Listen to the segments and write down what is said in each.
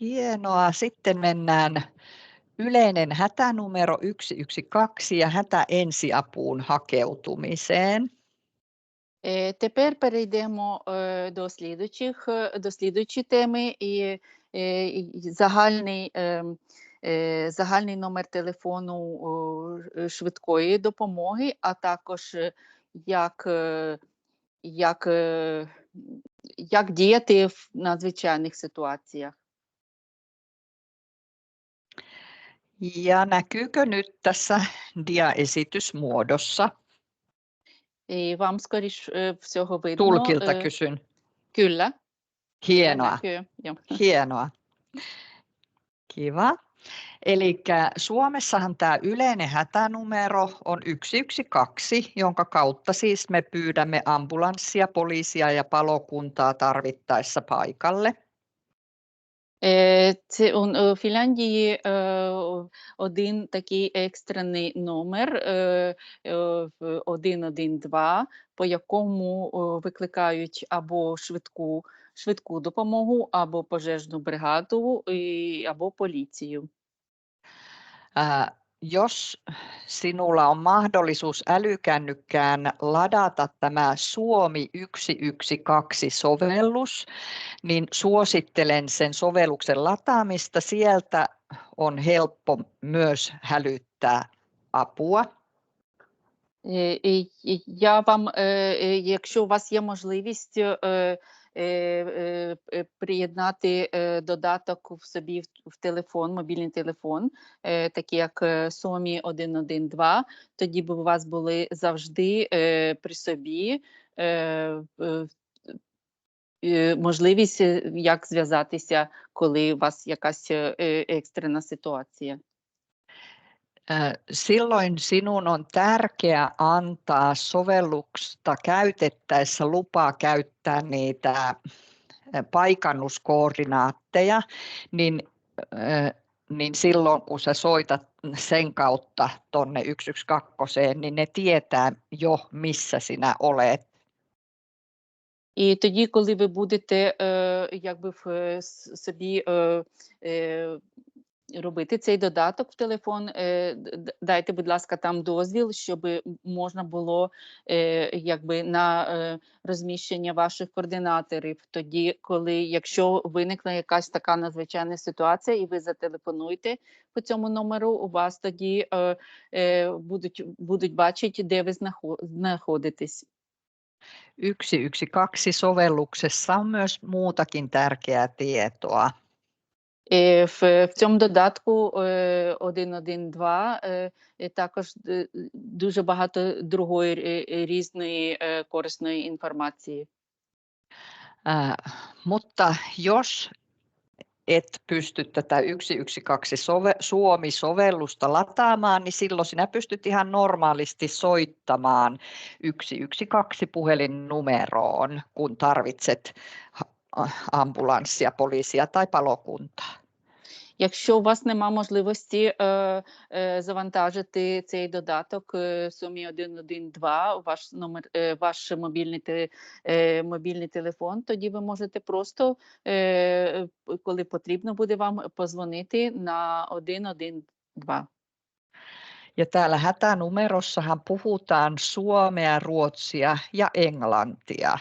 Hienoa. Sitten mennään yleinen hätänumero 112 ja hätäensiapuun hakeutumiseen. Тепер перейдемо е, до слідуючих, е, до слідуючої теми і е, загальний, е, е, загальний номер телефону е, швидкої допомоги, а також е, як, е, як, е, як діяти в надзвичайних ситуаціях. Ja näkyykö nyt tässä diaesitysmuodossa? І вам, скоріш е, всього, видно. Tulkilta е, kysyn. Kyllä. Hienoa, Näkyy, joo. hienoa. Kiva. Eli Suomessahan tämä yleinen hätänumero on 112, jonka kautta siis me pyydämme ambulanssia, poliisia ja palokuntaa tarvittaessa paikalle. Е, Це у у Фінляндії е, один такий екстрений номер е, е, в 112, по якому викликають або швидку, швидку допомогу, або пожежну бригаду, або поліцію. Ää, Jos sinulla on mahdollisuus älykännykkään ladata tämä Suomi 112-sovellus, niin suosittelen sen sovelluksen lataamista. Sieltä on helppo myös hälyttää apua. Е, і- і Я вам, е, е, якщо у вас є можливість е, е, е, е, приєднати е, додаток в собі в, телефон, мобільний телефон, е, такий як е, Somі 112, тоді б у вас були завжди е, при собі е, е, е, можливість, е, як зв'язатися, коли у вас якась е, е, екстрена ситуація. Ää, Silloin sinun on tärkeää antaa sovellusta käytettäessä lupa käyttää niitä ää, paikannuskoordinaatteja, niin, ää, niin silloin kun sä soitat sen kautta tuonne 112, niin ne tietää jo missä sinä olet. І тоді, коли ви будете е, якби в е, с- собі е, е, робити цей додаток в телефон, е, дайте, будь ласка, там дозвіл, щоб можна було е, якби на е, розміщення ваших координаторів. Тоді, коли якщо виникне якась така надзвичайна ситуація, і ви зателефонуєте по цьому номеру, у вас тоді будуть, будуть бачити, де ви знахо- знаходитесь. 112-sovelluksessa on myös muutakin tärkeää tietoa. Е, В, в цьому додатку е, 1.1.2 е, е, також е, дуже багато другої е, е, різної е, корисної інформації. Ää, mutta jos et pysty tätä 112 sove- Suomi-sovellusta lataamaan, niin silloin sinä pystyt ihan normaalisti soittamaan 112 puhelinnumeroon, kun tarvitset ha- a- ambulanssia, poliisia tai palokuntaa. Якщо у вас нема можливості е, е, завантажити цей додаток е, Сумі 112 ваш номер, е, ваш мобільний, те- е, мобільний телефон, тоді ви можете просто, е, коли потрібно буде вам, позвонити на 112. Ja täällä hätänumerossahan puhutaan suomea, ruotsia ja englantia.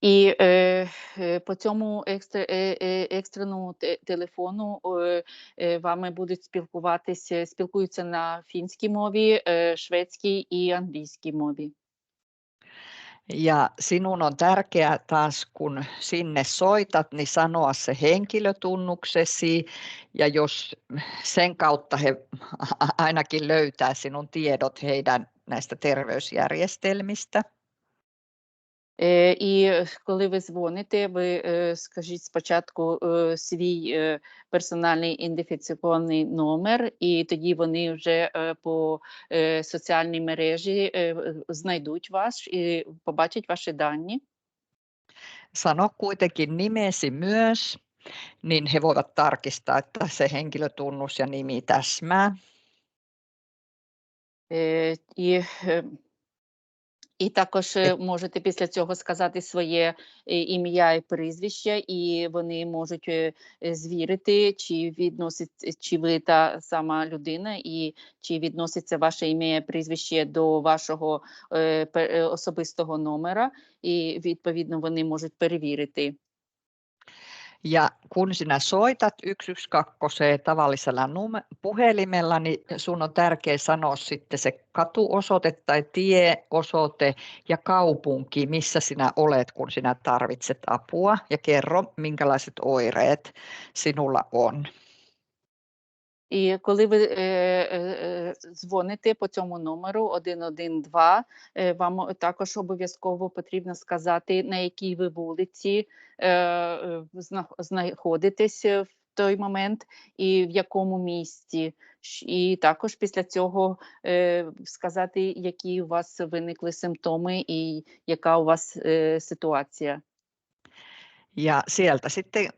І е, е, по цьому екстр, е, е, екстреному те- телефону е, е, вами будуть спілкуватися, спілкуються на фінській мові, е, шведській і англійській мові. Ja sinun on tärkeää taas, kun sinne soitat, niin sanoa se henkilötunnuksesi. Ja jos sen kautta he ainakin löytää sinun tiedot heidän näistä terveysjärjestelmistä. Е, І е, коли ви дзвоните, ви е, скажіть спочатку е, свій е, персональний ідентифікаційний номер, і тоді вони вже е, по е, соціальній мережі е, в- знайдуть вас і побачать ваші дані. Sano kuitenkin nimesi myös, niin he voivat tarkistaa, että se henkilötunnus ja nimi täsmää. Е, І е, І також е, можете після цього сказати своє е, ім'я і прізвище, і вони можуть е, е, звірити, чи відносить, чи ви та сама людина, і чи відноситься ваше ім'я і прізвище до вашого е, е, особистого номера, і відповідно вони можуть перевірити. Ja kun sinä soitat 112 tavallisella puhelimella, niin sun on tärkeää sanoa sitten se katuosoite tai tieosoite ja kaupunki, missä sinä olet, kun sinä tarvitset apua ja kerro, minkälaiset oireet sinulla on. І коли ви е, е, е, дзвоните по цьому номеру 112, е, вам також обов'язково потрібно сказати, на якій ви вулиці е, е, знаходитесь в той момент і в якому місті. І також після цього е, сказати, які у вас виникли симптоми і яка у вас е, ситуація. Ja sieltä sitten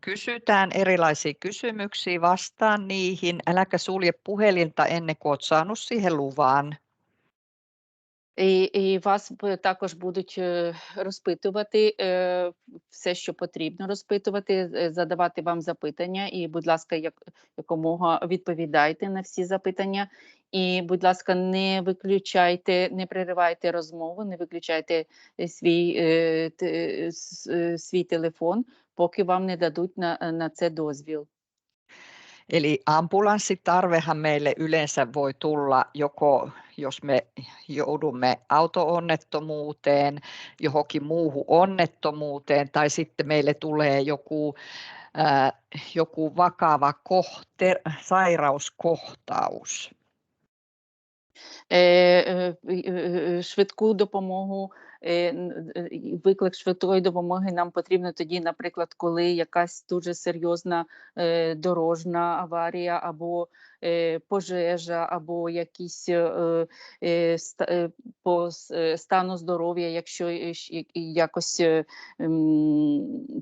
kysytään erilaisia kysymyksiä, vastaan niihin. Äläkä sulje puhelinta ennen kuin olet saanut siihen luvan. І, і вас також будуть е, розпитувати е, все, що потрібно розпитувати, е, задавати вам запитання. І, будь ласка, як, якомога відповідайте на всі запитання. І, будь ласка, не виключайте, не переривайте розмову, не виключайте е, свій, е, е, свій телефон, поки вам не дадуть на, на це дозвіл. Eli ambulanssitarvehan meille yleensä voi tulla joko, jos me joudumme auto-onnettomuuteen, johonkin muuhun onnettomuuteen, tai sitten meille tulee joku, ää, joku vakava kohte, sairauskohtaus. Е, е, е, швидку допомогу, виклик швидкої допомоги. Нам потрібно тоді, наприклад, коли якась дуже серйозна дорожна аварія, або пожежа, або якісь е, е, е, по е, стану здоров'я, якщо е, якось е,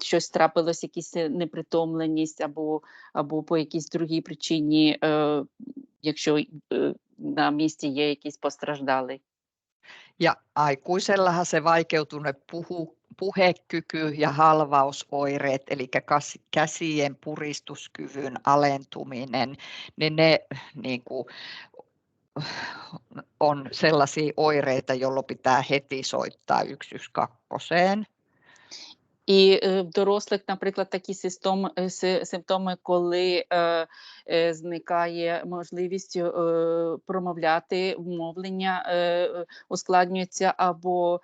щось трапилось, якісь е, непритомленість, або, або по якійсь другій причині, е, якщо е, на місці є якийсь постраждалий. Ja aikuisellahan se vaikeutunut puhu, puhekyky ja halvausoireet, eli käsien puristuskyvyn alentuminen, niin ne niin kuin, on sellaisia oireita, jolloin pitää heti soittaa 112. І е, в дорослих, наприклад, такі е, симптоми, коли е, зникає можливість промовляти, мовлення ускладнюється або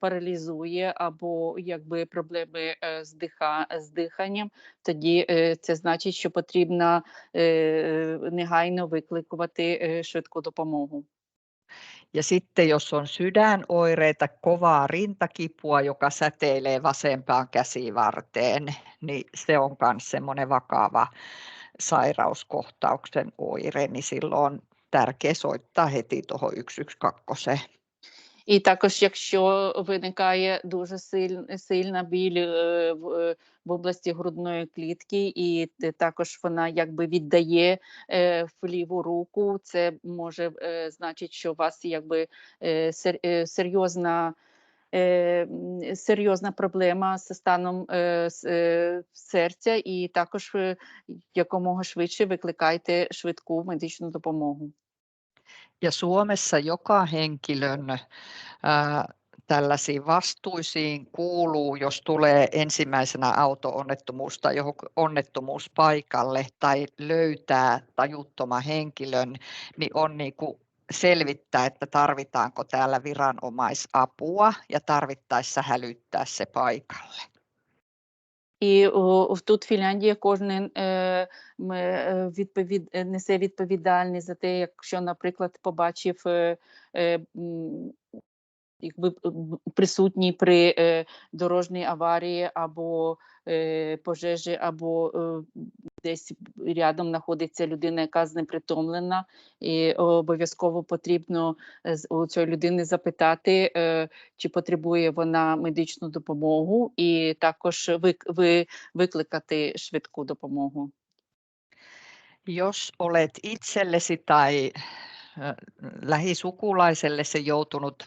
паралізує, або якби проблеми з, диха, з диханням, тоді це значить, що потрібно негайно викликувати швидку допомогу. Ja sitten jos on sydänoireita, kovaa rintakipua, joka säteilee vasempaan käsivarteen, niin se on myös semmoinen vakava sairauskohtauksen oire, niin silloin on tärkeää soittaa heti tuohon 112. І також, якщо виникає дуже силь, сильна біль е, в, області грудної клітки, і також вона якби віддає е, в ліву руку, це може е, значить, що у вас якби е, сер, е, серйозна. е, Серйозна проблема з станом е, е, серця, і також якомога швидше викликайте швидку медичну допомогу. Ja Suomessa joka henkilön ää, tällaisiin vastuisiin kuuluu, jos tulee ensimmäisenä auto-onnettomuus tai johonkin onnettomuuspaikalle tai löytää tajuttoman henkilön, niin on niin kuin selvittää, että tarvitaanko täällä viranomaisapua ja tarvittaessa hälyttää se paikalle. І о, в- тут в Фінляндії кожен е, м, е, відповід, е, несе відповідальність за те, якщо, наприклад, побачив е, е, м, якби п- б- присутній при е, дорожній аварії або е, пожежі, або е, десь рядом знаходиться людина, яка знепритомлена, і обов'язково потрібно е, у цієї людини запитати, е, чи потребує вона медичну допомогу, і також вик, ви, викликати швидку допомогу. Jos olet itsellesi tai lähisukulaiselle se joutunut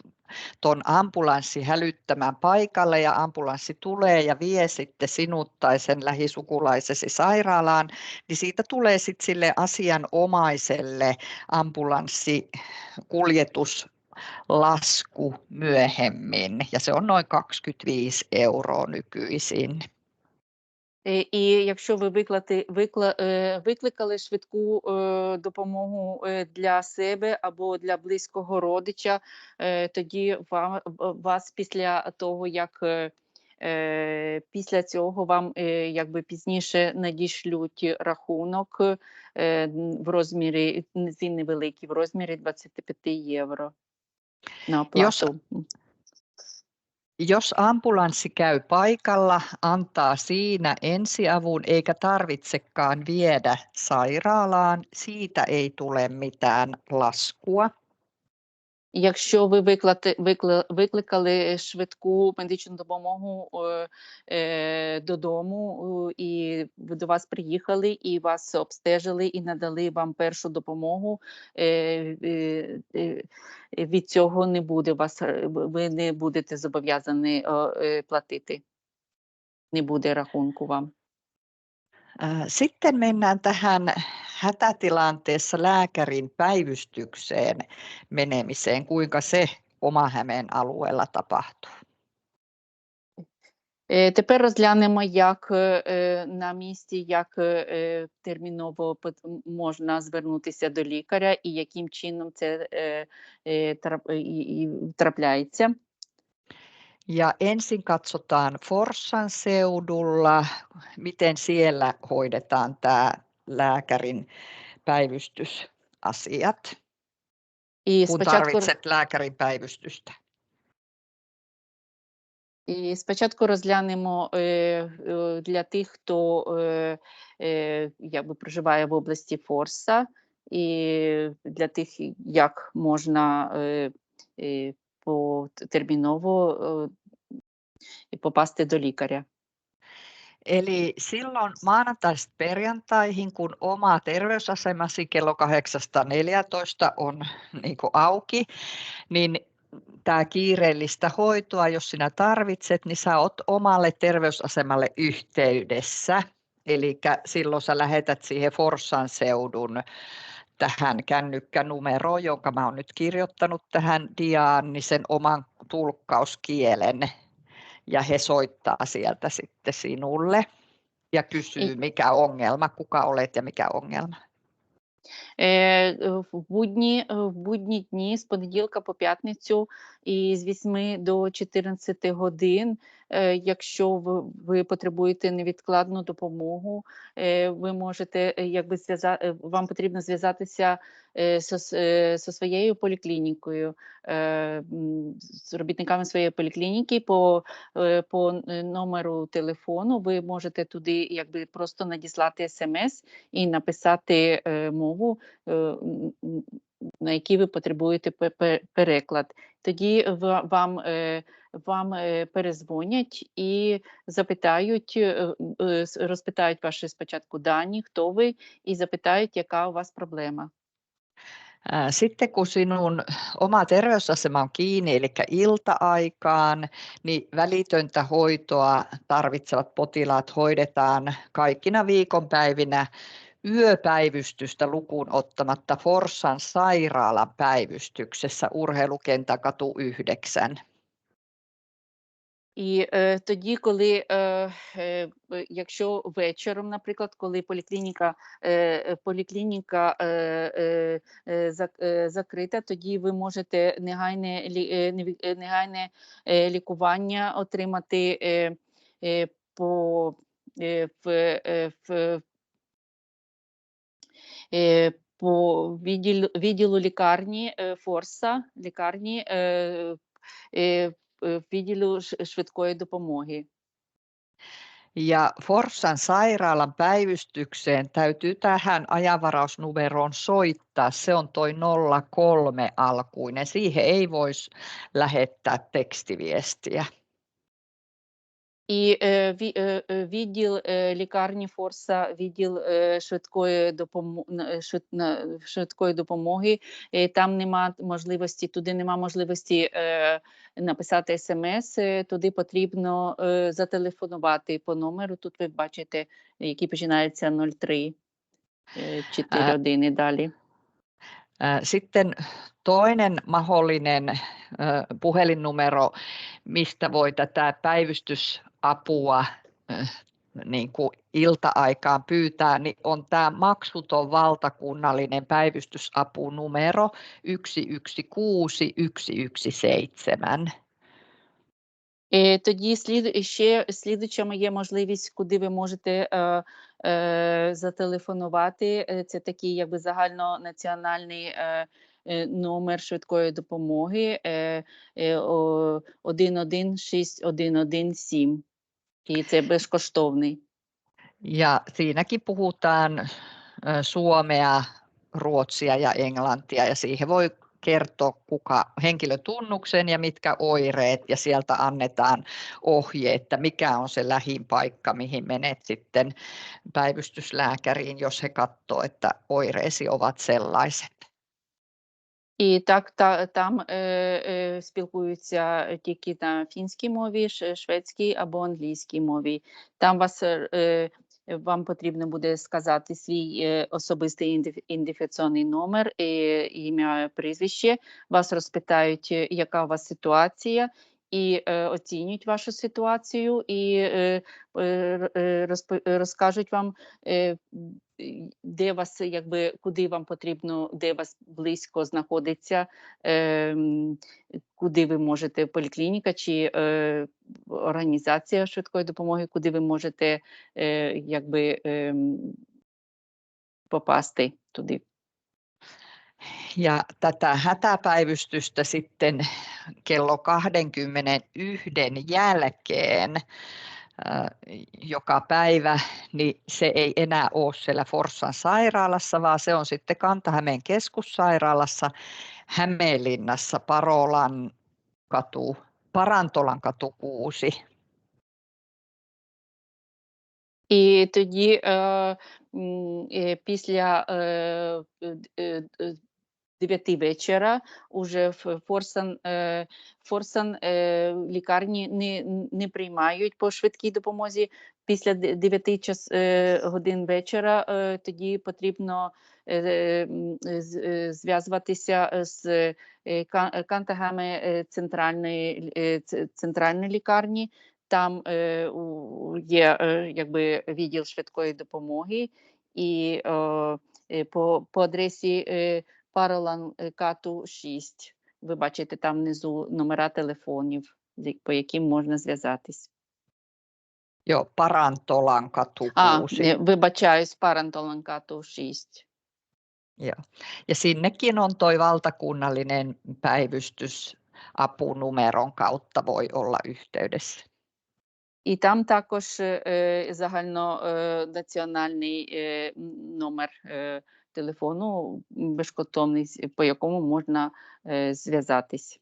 tuon ambulanssi hälyttämään paikalle ja ambulanssi tulee ja vie sitten sinut tai sen lähisukulaisesi sairaalaan, niin siitä tulee sitten sille asianomaiselle ambulanssikuljetus lasku myöhemmin ja se on noin 25 euroa nykyisin. Е, І якщо ви виклати, викла, е, викликали швидку е, допомогу для себе або для близького родича, тоді вам, вас після того, як після цього вам якби пізніше надішлють рахунок в розмірі, він невеликий, в розмірі 25 євро на оплату. Jos ambulanssi käy paikalla, antaa siinä ensiavun eikä tarvitsekaan viedä sairaalaan, siitä ei tule mitään laskua. Якщо ви виклати, викли, викликали швидку медичну допомогу е, додому, і до вас приїхали, і вас обстежили, і надали вам першу допомогу, е, е, е, від цього не буде вас, е, ви не будете зобов'язані е, платити. Не буде рахунку вам. Sitten mennään tähän hätätilanteessa lääkärin päivystykseen menemiseen, kuinka se Oma-Hämeen alueella tapahtuu. Е, Тепер розглянемо, як е, е, на місці, як е, е, терміново пот- м- можна звернутися до лікаря і яким чином це е, е, трап- і, і трапляється. Ja ensin katsotaan Forssan seudulla, miten siellä hoidetaan tämä lääkärin päivystysasiat, І kun спочатку, tarvitset lääkärin päivystystä. і спочатку розглянемо е, е, для тих, хто е, е, якби проживає в області Форса, і для тих, як можна е, е, по терміново е, попасти до лікаря. Eli silloin maanantaista perjantaihin, kun oma terveysasemasi kello 8.14 on niin auki, niin tämä kiireellistä hoitoa, jos sinä tarvitset, niin sä oot omalle terveysasemalle yhteydessä. Eli silloin sä lähetät siihen Forssan seudun tähän kännykkänumeroon, jonka mä oon nyt kirjoittanut tähän diaan, niin sen oman tulkkauskielen ja he soittaa sieltä sitten sinulle ja kysyy, I- mikä ongelma, kuka olet ja mikä ongelma. Е, е, В будні, е, в будні дні з понеділка по п'ятницю і з 8 до 14 годин, е, якщо ви, ви потребуєте невідкладну допомогу, е, ви можете е, якби зв'яза... е, вам потрібно зв'язатися е, е, со своєю поліклінікою, е, з робітниками своєї поліклініки по, е, по е, номеру телефону. Ви можете туди якби просто надіслати смс і написати е, мову, е, на якій ви потребуєте пе- пе- переклад. Тоді ва- вам, е, вам е, перезвонять і запитають, е, е, с- розпитають ваші спочатку дані, хто ви, і запитають, яка у вас проблема. Ää, Sitten kun sinun oma terveysasema on kiinni, eli ilta-aikaan, niin välitöntä hoitoa tarvitsevat potilaat hoidetaan kaikkina viikonpäivinä yöpäivystystä lukuun ottamatta Forssan sairaalan päivystyksessä Urheilukentäkatu 9. І е, тоді, коли е, е, якщо вечором, наприклад, коли поліклініка, е, поліклініка е, е, е, е, закрита, тоді ви можете негайне, е, е, негайне е, лікування отримати е, е, по е, в, е, в по відділу, відділу лікарні е, Форса, лікарні е, е, е, відділу ш- швидкої допомоги. Ja Forssan sairaalan päivystykseen täytyy tähän ajanvarausnumeroon soittaa. Se on toi 03 alkuinen. Siihen ei voisi lähettää tekstiviestiä. І е, ві- е, е, відділ е, лікарні Форса, відділ е, швидкої допомоги швидкої допомоги. е, Там нема можливості, туди нема можливості е, написати смс. е, Туди потрібно е, зателефонувати по номеру. Тут ви бачите, який починається 03 е, 41 і далі. Ää, Sitten toinen mahdollinen ää, puhelinnumero, mistä voi tätä päivystysapua ää, niin kuin ilta-aikaan pyytää, niin on tämä maksuton valtakunnallinen päivystysapunumero 116 117. Е, Тоді слід ще слідучими є можливість, куди ви можете е, е, зателефонувати. Е, Це такий якби загальнонаціональний е, е, номер швидкої допомоги е, е, о, 116117. І це безкоштовний. Ja siinäkin puhutaan suomea, ruotsia ja englantia ja siihen voi kertoa kuka henkilötunnuksen ja mitkä oireet ja sieltä annetaan ohje, että mikä on se lähin paikka, mihin menet sitten päivystyslääkäriin, jos he katsoo, että oireesi ovat sellaiset. І так, та, там е, е, спілкуються тільки на фінській мові, ш- шведській або англійській мові. Там вас е, е, вам потрібно буде сказати свій е, особистий ідентиф- ідентифікаційний номер, е, ім'я, прізвище. Вас розпитають, е, яка у вас ситуація, і е, оцінюють вашу ситуацію, і е, е, е, розпо- е, розкажуть вам. Е, де вас, якби куди вам потрібно, де вас близько знаходиться, ем, куди ви можете поліклініка чи е, організація швидкої допомоги, куди ви можете е, якби ем, попасти туди. Ja tätä hätäpäivystystä sitten kello 21 jälkeen ää, joka päivä, niin se ei enää ole siellä Forssan sairaalassa, vaan se on sitten Kanta-Hämeen keskussairaalassa Hämeenlinnassa Parolan katu, Parantolan katu 6. І тоді е, м, е, після е, е, е, 9 вечора уже в Форсан, е, Форсан е, лікарні не, не приймають по швидкій допомозі. Після 9 час, е, годин вечора е, тоді потрібно е, зв'язуватися з Кантагами центральної, центральної лікарні. Там є якби відділ швидкої допомоги, і по, по адресі е, Паролан е, Кату 6. Ви бачите там внизу номера телефонів, з як- по яким можна зв'язатись. Jo, Parantolan katu 6. А, е, вибачаюсь, Парантолан Кату 6. Joo. Ja sinnekin on toi valtakunnallinen päivystys apunumeron kautta voi olla yhteydessä. І там також е, загальнонаціональний е, м, номер е, телефону м, безкоштовний, з- по якому можна е, зв'язатись.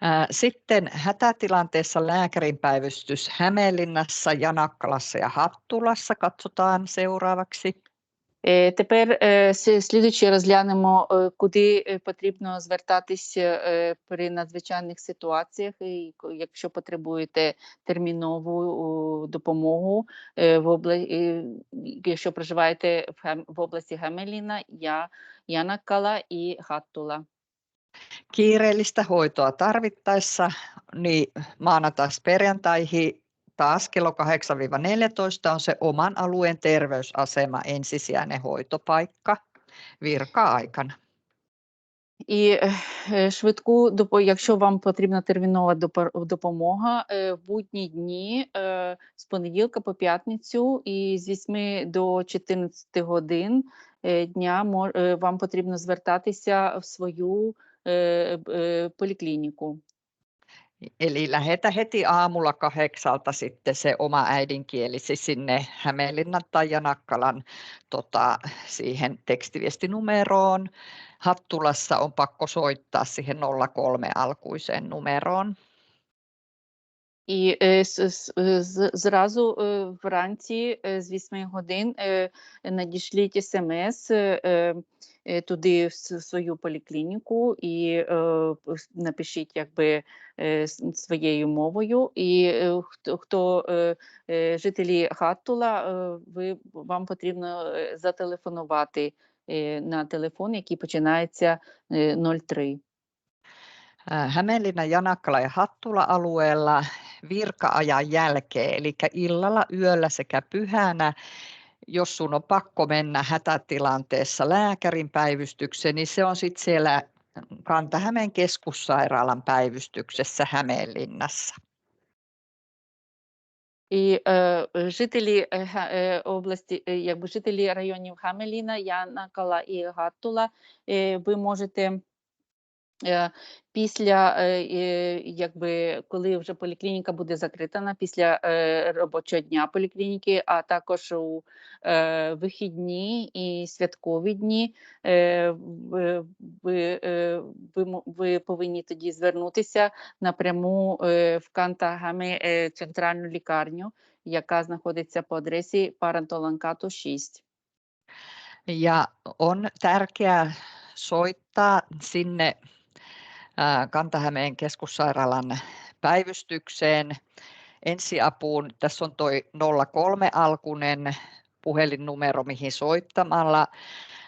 Ää, Sitten hätätilanteessa lääkärinpäivystys Hämeenlinnassa, Janakkalassa ja Hattulassa katsotaan seuraavaksi. Е, Тепер е, слідуючи розглянемо, е, куди потрібно звертатися при надзвичайних ситуаціях, і якщо потребуєте термінову допомогу в обла- е, якщо проживаєте в, області Гемеліна, я, Янаккала і Хаттула. Kiireellistä hoitoa tarvittaessa niin maanantaista perjantaihin taas kello 8-14 on se oman alueen terveysasema ensisijainen hoitopaikka virka-aikana. І е, швидку якщо вам потрібна термінова допомога е, в будні дні е, з понеділка по п'ятницю і з 8 до 14 годин е, дня вам потрібно звертатися в свою поліклініку. Eli lähetä heti aamulla kahdeksalta sitten se oma äidinkielisi sinne Hämeenlinnan tai Janakkalan tota, siihen tekstiviestinumeroon. Hattulassa on pakko soittaa siihen 03 alkuiseen numeroon. І е, е, зразу е, вранці з 8 годин надішліть смс туди в свою поліклініку і напишіть якби своєю мовою. І хто, хто жителі Хаттула, ви вам потрібно зателефонувати на телефон, який починається е, 03. Ää, Hämeenlinna, Janakkala ja Hattula-alueella virka-ajan jälkeen, eli illalla, yöllä sekä pyhänä, jos sun on pakko mennä hätätilanteessa lääkärin päivystykseen, niin se on sitten siellä Kanta-Hämeen keskussairaalan päivystyksessä Hämeenlinnassa. І е, жителі е, Га- е, області, е, якби жителі районів Хамеліна, Янакала і Гаттула, е, ви можете е, після, е, е, якби коли вже поліклініка буде закрита після е, робочого дня поліклініки, а також у е, вихідні і святкові дні, е, ви, ви, е, ви, повинні тоді звернутися напряму е, в Кантагами е, центральну лікарню, яка знаходиться по адресі Парантоланкату 6. Ja on tärkeää soittaa sinne Kanta-Hämeen keskussairaalan päivystykseen ensiapuun. Tässä on toi 03 alkunen puhelinnumero, mihin soittamalla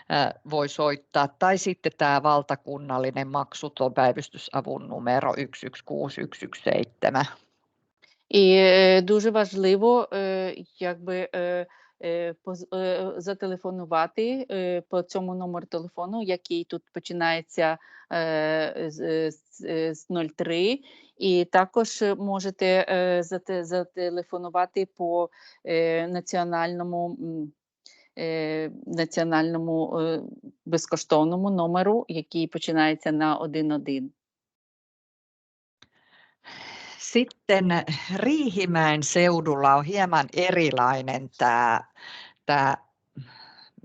ää, voi soittaa, tai sitten tämä valtakunnallinen maksuton päivystysavun numero 116117. І е, дуже важливо, е, якби е, е, поз- е, зателефонувати е, по цьому номеру телефону, який тут починається е, з, з, е, 03, і також можете е, зате- зателефонувати по е, національному. е, Національному е, безкоштовному номеру, який починається на 11. Sitten Riihimäen seudulla on hieman erilainen tämä, tämä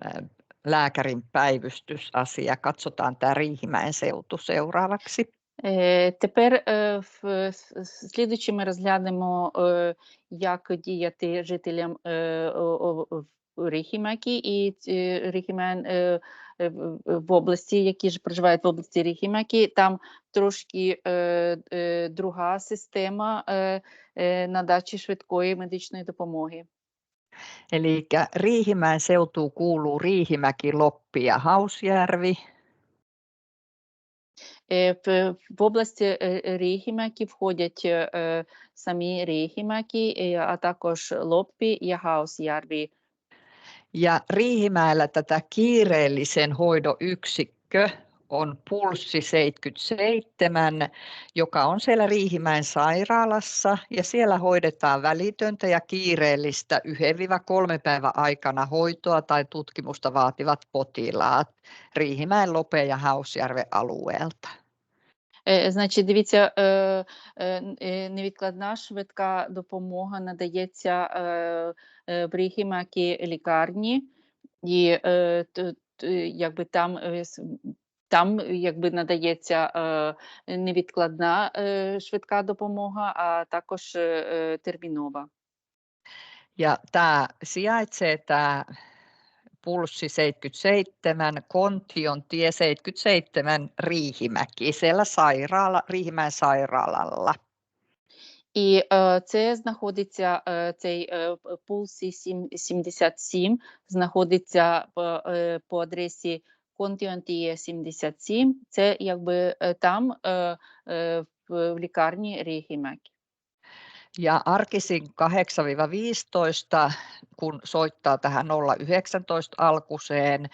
ää, lääkärin päivystysasia. Katsotaan tämä Riihimäen seutu seuraavaksi. Е, Тепер е, в с- с- слідуючи ми розглянемо, е, як діяти жителям е, в і ці- Ріхімен е, е, в- області, які ж проживають в області Ріхімакі. Там трошки е, е, друга система е, е, надачі швидкої медичної допомоги. Eli Riihimäen seutuun kuuluu Riihimäki, Loppi ja Hausjärvi. Е, В, в області е, входять е, самі Ріхімакі, е, а також Лоппі і Хаусjärvi. Ja Riihimäellä tätä kiireellisen hoidon yksikkö on Pulssi 77, joka on siellä Riihimäen sairaalassa ja siellä hoidetaan välitöntä ja kiireellistä 1-3 päivän aikana hoitoa tai tutkimusta vaativat potilaat Riihimäen, Lope ja Hausjärven alueelta. Е, Значить, дивіться, е, е, невідкладна швидка допомога надається в Ріхімакі лікарні, і якби там, там якби надається невідкладна швидка допомога, а також термінова. Ja tämä sijaitsee tämä Pulssi 77, Kontion tie 77 Riihimäki, siellä sairaala, Riihimäen sairaalalla. І це знаходиться цей пулсі 77 знаходиться по, по адресі Контіонтіє 77. Це якби там в лікарні Ріхімекі. Ja arkisin 8-15, kun soittaa tähän 019 alkuseen,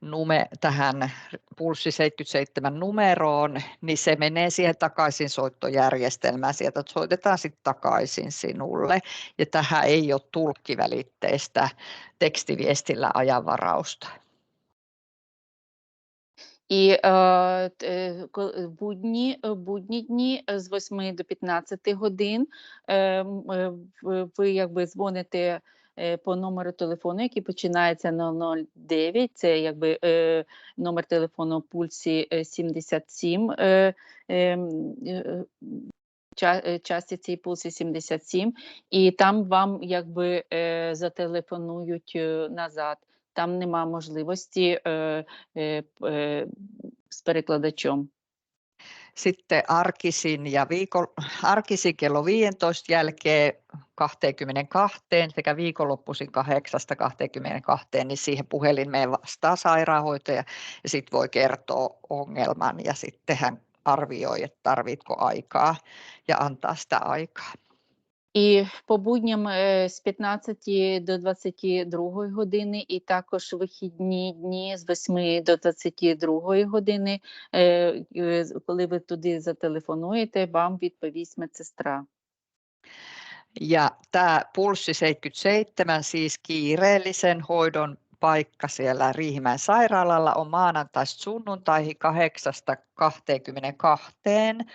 nume, tähän Pulssi 77 numeroon, niin se menee siihen takaisin soittojärjestelmään. Sieltä soitetaan sitten takaisin sinulle. Ja tähän ei ole tulkkivälitteistä tekstiviestillä ajanvarausta. І е, е, е, будні, е, будні дні з 8 до 15 годин е, ви якби дзвоните по номеру телефону, який починається на 09, це якби е, номер телефону пульсі е, 77. Е, е, м, е, ча- е, пульсі 77, і там вам якби зателефонують назад. Там нема можливості е, е, п- е, з перекладачом. Sitten arkisin ja viikon, arkisin kello 15 jälkeen 22 sekä viikonloppuisin 8-22, niin siihen puhelimeen vastaa sairaanhoitaja ja sitten voi kertoa ongelman ja sitten hän arvioi, että tarvitko aikaa ja antaa sitä aikaa. І по будням е, з 15 до 22 години, і також вихідні дні з 8 до 22 години. Е, е, з- Коли ви туди зателефонуєте, вам відповість медсестра. Ja tämä pulssi 77, siis kiireellisen hoidon paikka siellä Riihimäen sairaalalla on maanantaista sunnuntaihin 8-22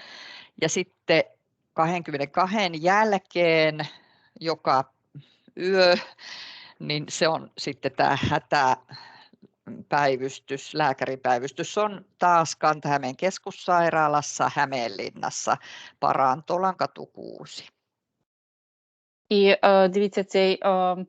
ja sitten 22 jälkeen joka yö, niin se on sitten tämä hätäpäivystys, lääkäripäivystys on taas Kanta-Hämeen keskussairaalassa Hämeenlinnassa Parantolan katu 6. І е, дивіться, цей е, е,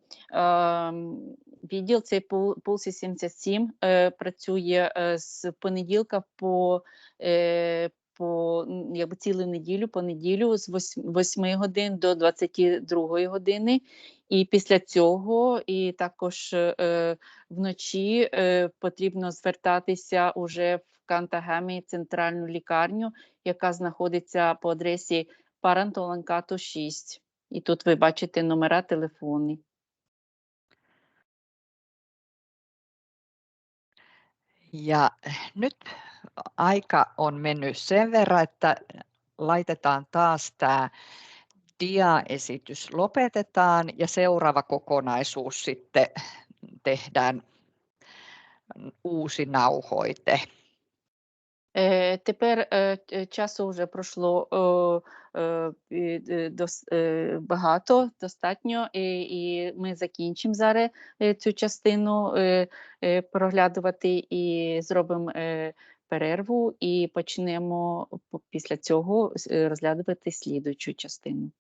відділ, цей пул- пулсі 77 е, працює е, з понеділка по, е, по якби цілу неділю, по неділю з 8 годин до 22 години. І після цього, і також е, вночі е, потрібно звертатися уже в Кантагемі центральну лікарню, яка знаходиться по адресі Парантоланкату 6. І тут ви бачите номера телефони. Ja nyt aika on mennyt sen verran, että laitetaan taas tämä diaesitys lopetetaan ja seuraava kokonaisuus sitten tehdään uusi nauhoite. Е, тепер е, т- часу вже пройшло е, е, і, е, дос, е, багато, достатньо, і, і ми закінчимо зараз е, цю частину е, е, проглядувати і зробимо е, перерву і почнемо після цього е, розглядувати слідуючу частину.